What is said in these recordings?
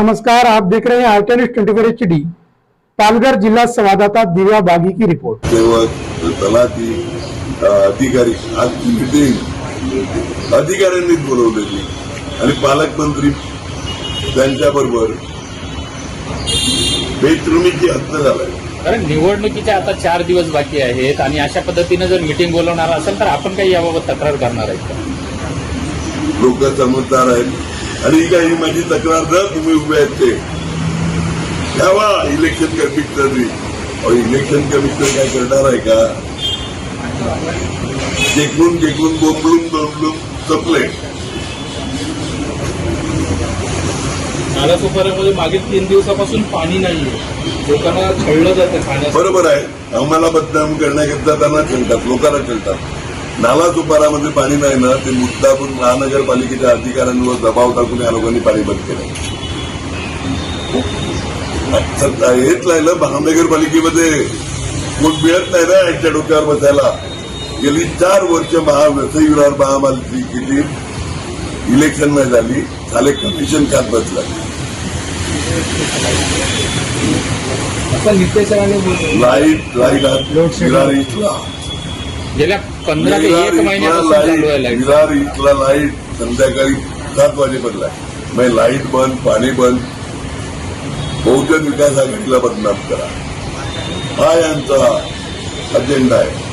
नमस्कार आप देख रहे हैं आर्टनिस twenty four H D Palghar जिला संवाददाता दिव्या बागी की रिपोर्ट. सेवक तलाठी अधिकारी आजची मिटिंग अधिकाऱ्यांनीच बोलवलेली. आणि पालकमंत्री त्यांच्याबरोबर बेशरमीची हत्या झालाय कारण निवडणुकीच्या आता चार दिवस बाकी आहेत आणि अशा पद्धतीनं जर मिटिंग बोलवणार असेल तर आपण काही याबाबत तक्रार करणार आहेत का? लोक समजदार आहेत. आणि ही काही माझी तक्रार न तुम्ही उभे आहेत ते. घ्यावा इलेक्शन कमिशनरनी अहो, इलेक्शन कमिशनर काय करणार आहे का? जेकून जेकून बोंबलून बोंबलून संपले नालासोपाऱ्यामध्ये मागील तीन दिवसापासून पाणी नाहीये. लोकांना छळलं जातं बरोबर आहे. आम्हाला बदनाम करण्याकरता त्यांना खेळतात लोकांना खेळतात नाला सुपारामध्ये पाणी नाही ना ते मुद्दापून महानगरपालिकेच्या अधिकाऱ्यांवर दबाव टाकून या लोकांनी पाणी बंद केलं. हेच राहिलं महानगरपालिकेमध्ये कोण मिळत नाही ना यांच्या डोक्यावर बसायला. गेली चार वर्ष महा वसई विरार महापालिकेची इलेक्शन नाही झाली झाले कमिशन खात बसला. लाइट लाइट इथला. गेल्या पंधरा ते एक महिन्यापासून चालू आहे लाइट विरार इथला लाइट संध्याकाळी सात वाजेपर्यंत आहे. म्हणजे लाइट बंद पाणी बंद. बहुजन विकास आघाडीला बदनाम करा. हा यांचा अजेंडा आहे.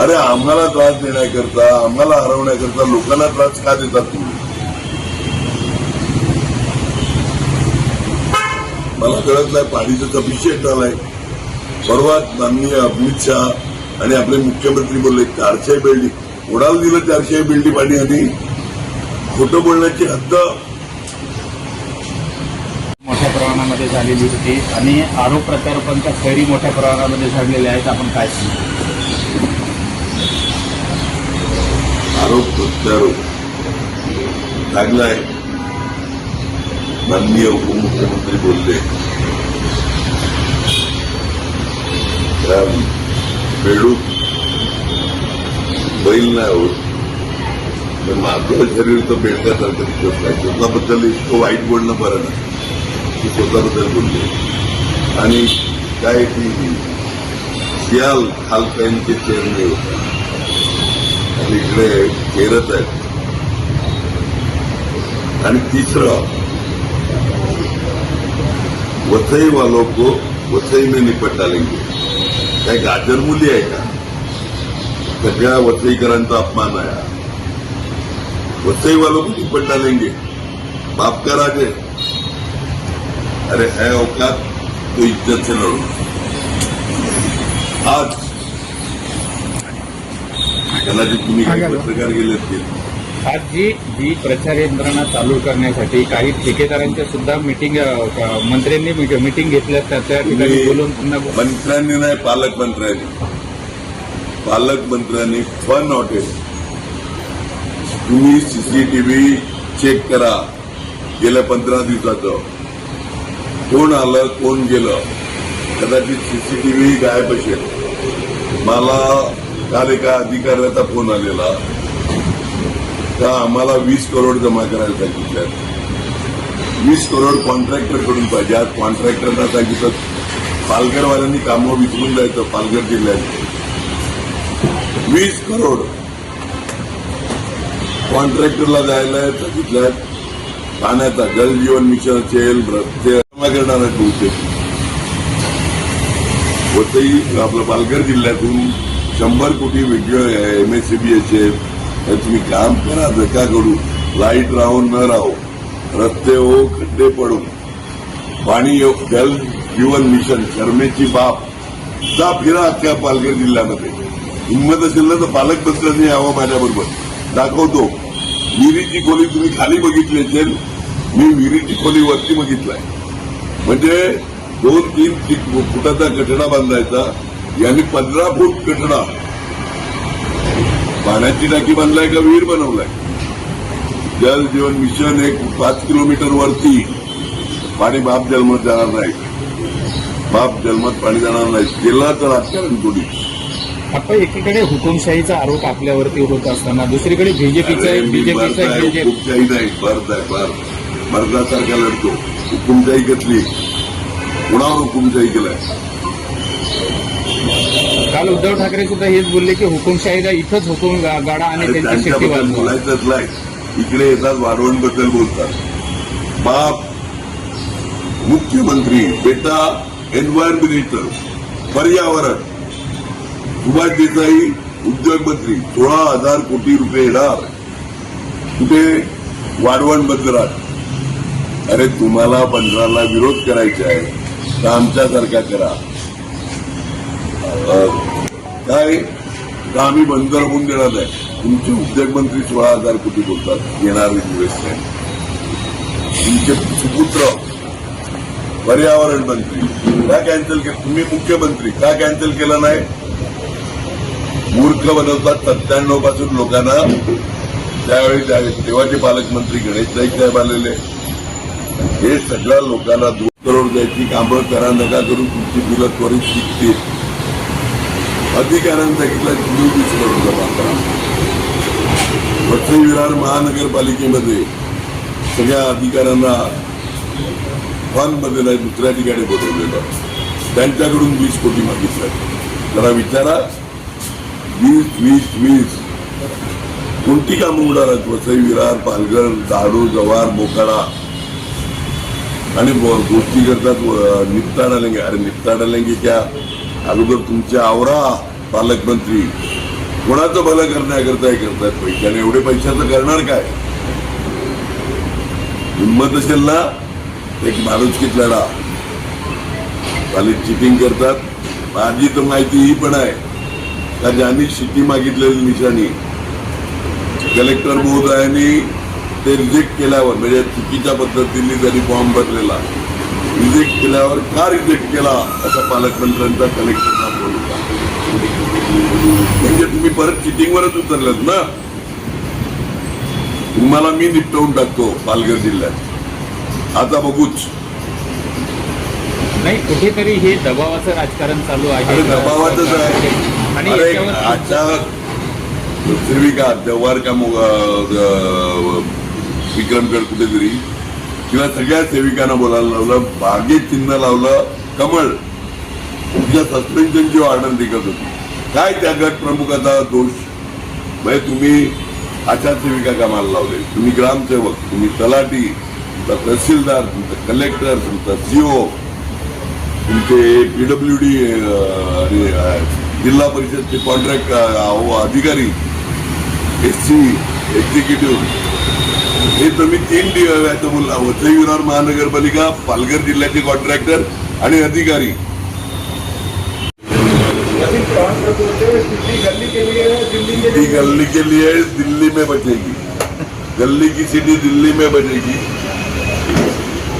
अरे आम्हाला त्रास देण्याकरता आम्हाला हरवण्याकरता लोकांना त्रास का देतात तुम्ही? मला कळत नाही पाणीचं सफिशियंट झालंय. परवा माननीय अमित शहा आणि आपले मुख्यमंत्री बोलले चारशे बिल्डिंग कोणाला दिलं चारशे बिल्डिंग पाणी आणि खोटं बोलण्याची हद्द. मोठ्या प्रमाणामध्ये झालेली होती आणि आरोप प्रत्यारोपांच्या खैरी मोठ्या प्रमाणामध्ये झालेल्या आहेत. आपण काय आरोप प्रत्यारोप. लागलाय. माननीय उपमुख्यमंत्री बोलले. त्या बेडूक बैल नाही होत. पण माझं शरीर तर बेडकासारखं दिसत नाही. स्वतःबद्दल इतकं वाईट बोलणं बरं नाही. की स्वतःबद्दल बोलले. आणि काय की सियाल खालकाईंचे चेहरे होते. आणि इकडे खेळत आहेत. आणि तिसरं वसईवालों को वसई में निपटा लेंगे. काय गाजर मुली आहे का? सगळ्या वसईकरांचा अपमान आहे. वसई वालों को डालेंगे बाप का राज है अरे है औकात? तो इज्जत से लड़ो. आज. कदाचित तुम्ही काही पत्रकार गेले असतील. आज जी जी प्रचार यंत्रणा चालू करण्यासाठी काही ठेकेदारांच्या सुद्धा मिटिंग मंत्र्यांनी मिटिंग घेतल्या त्या त्या ठिकाणी बोलून पुन्हा मंत्र्यांनी नाही पालकमंत्र्यांनी पालकमंत्र्यांनी फन हॉटेल तुम्ही सीसीटीव्ही चेक करा. गेल्या पंधरा दिवसाचं. कोण आलं कोण गेलं? कदाचित सीसीटीव्ही गायब असेल. मला काल एका अधिकाऱ्याचा फोन आलेला. का आम्हाला वीस करोड जमा करायला सांगितल्यात वीस करोड कॉन्ट्रॅक्टरकडून पाहिजे. आज कॉन्ट्रॅक्टरना सांगितलं पालघरवाल्यांनी कामं विसरून जायचं पालघर जिल्ह्यात. वीस करोड कॉन्ट्रॅक्टरला जायला सांगितल्यात पाण्याचा जलजीवन मिशन असेल रस्ते जमा करणार आहे बहुतेक. वसई आपलं पालघर जिल्ह्यातून शंभर कोटी व्हिडिओ तर तुम्ही काम करा धक्का करू लाइट राहून न राहू. रस्ते हो खड्डे पडू पाणी येऊ जल जीवन मिशन शर्मेची बाप जा फिरा अख्ख्या पालघर जिल्ह्यामध्ये. हिंमत असेल ना तर पालकमंत्र्यांनी यावं माझ्याबरोबर. दाखवतो. विहिरीची खोली तुम्ही खाली बघितली असेल. मी विहिरीची खोली वरती बघितलाय. म्हणजे दोन तीन फुटाचा कठडा बांधायचा. यांनी पंधरा फूट कठडा पाण्याची टाकी बांधलाय का विहीर बनवलाय? जल जीवन मिशन एक पाच किलोमीटर वरती. पाणी बाप जन्मात जाणार नाही. बाप जन्मात पाणी जाणार नाही. तर राजकारण थोडी आपण एकीकडे हुकुमशाहीचा आरोप आपल्यावरती होत असताना दुसरीकडे बीजेपीचा बीजेपीचा काही नाही. मर्द आहे मर्द मर्दासारखा लढतो. हुकुमशाही घेतली. कुणावर हुकुमशाही केलाय? काल उद्धव ठाकरे सुद्धा हेच बोलले की हुकुमशाहीला इथंच हुकुम गाडा आणि त्यांची वाजवा बोलायचंच नाही. इकडे येतात वाढवणबद्दल बोलतात. बाप मुख्यमंत्री बेटा एन्व्हायरमेंटल पर्यावरण सुभाष देसाई उद्योग मंत्री सोळा हजार कोटी रुपये येणार. कुठे वाढवण बंदरात अरे तुम्हाला बंदराला विरोध करायचा आहे. तर आमच्यासारखा करा. काय का आम्ही बंद होऊन देणार नाही. तुमचे उद्योगमंत्री सोळा हजार कोटी बोलतात. येणार इन्व्हेस्टमेंट तुमचे सुपुत्र पर्यावरण मंत्री का कॅन्सल केलं तुम्ही मुख्यमंत्री का कॅन्सल केलं नाही? मूर्ख बनवतात सत्त्याण्णवपासून लोकांना. त्यावेळी तेव्हाचे पालकमंत्री गणेश नाईक साहेब आलेले. हे सगळ्या लोकांना दोन करोड द्यायची कामं करा नका करून तुमची मुलं त्वरित शिकतील. अधिकाऱ्यांनी सांगितलं तुम्ही विरार महानगरपालिकेमध्ये सगळ्या अधिकाऱ्यांना फॉर्ममध्ये नाही दुसऱ्या ठिकाणी बोलवलेलं. त्यांच्याकडून वीस कोटी मागितलं. जरा विचारा. वीस वीस वीस. कोणती कामं उडाला वसई विरार पालघर दाडू जवार मोकाडा आणि गोष्टी करतात व- निपटा अरे निपटा डालेंगे क्या? अगोदर तुमच्या आवरा. पालकमंत्री कोणाचं भलं करण्याकरता हे करतात पैसे आणि एवढे पैशाचं करणार काय? हिंमत असेल ना एक माणुसकीत लढा खाली चिटिंग करतात. माझी तर माहिती ही पण आहे. का ज्यांनी शिटी मागितलेली निशाणी कलेक्टर महोदयांनी ते रिजेक्ट केल्यावर म्हणजे चुकीच्या पद्धतीने त्यांनी फॉर्म भरलेला रिजेक्ट केल्यावर का रिजेक्ट केला? असा पालकमंत्र्यांचा कलेक्टरचा फोन म्हणजे तुम्ही परत चिटिंगवरच उतरलात ना? तुम्हाला मी निपटवून टाकतो पालघर जिल्ह्यात. आता बघूच. नाही कुठेतरी हे दबावाचं राजकारण चालू आहे. दबावाचंच आहे. आणि याच्यावर आजच्या सेविका जव्हार का विक्रमगड कुठेतरी किंवा सगळ्या सेविकांना बोलायला लावलं बागेत चिन्ह लावलं कमळ. तुमच्या सस्पेन्शनची ऑर्डर निघत होती. काय त्या गट प्रमुखाचा दोष? म्हणजे तुम्ही आचारसेविका कामाला लावले? तुम्ही ग्रामसेवक तुम्ही तलाठी तुमचा तहसीलदार तुमचा कलेक्टर तुमचा सीओ तुमचे पीडब्ल्यू डी जिल्हा परिषदचे कॉन्ट्रॅक्ट अधिकारी एस सी एक्झिक्युटिव्ह हे तुम्ही तीन याचं बोलला. वसई विरार महानगरपालिका पालघर जिल्ह्याचे कॉन्ट्रॅक्टर आणि अधिकारी. सिटी गली के लिए दिल्ली में बचेगी। गली की सिटी दिल्ली में बचेगी।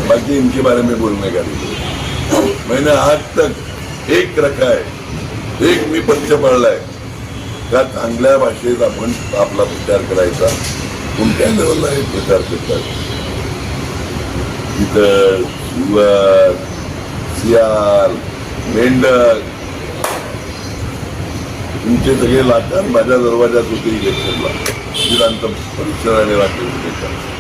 बाकी इनके बारे में बोलने का नहीं। मैंने आज तक एक रखा है एक मी पंच पडलाय का चांगल्या भाषेत आपण आपला प्रचार करायचा? कोणत्या लेवलला हे प्रचार करतात? इतर सुवर सियाल मेंढक तुमचे सगळे लाटार माझ्या दरवाजात होते इलेक्शनला विधांत परिसराने आणि राज्य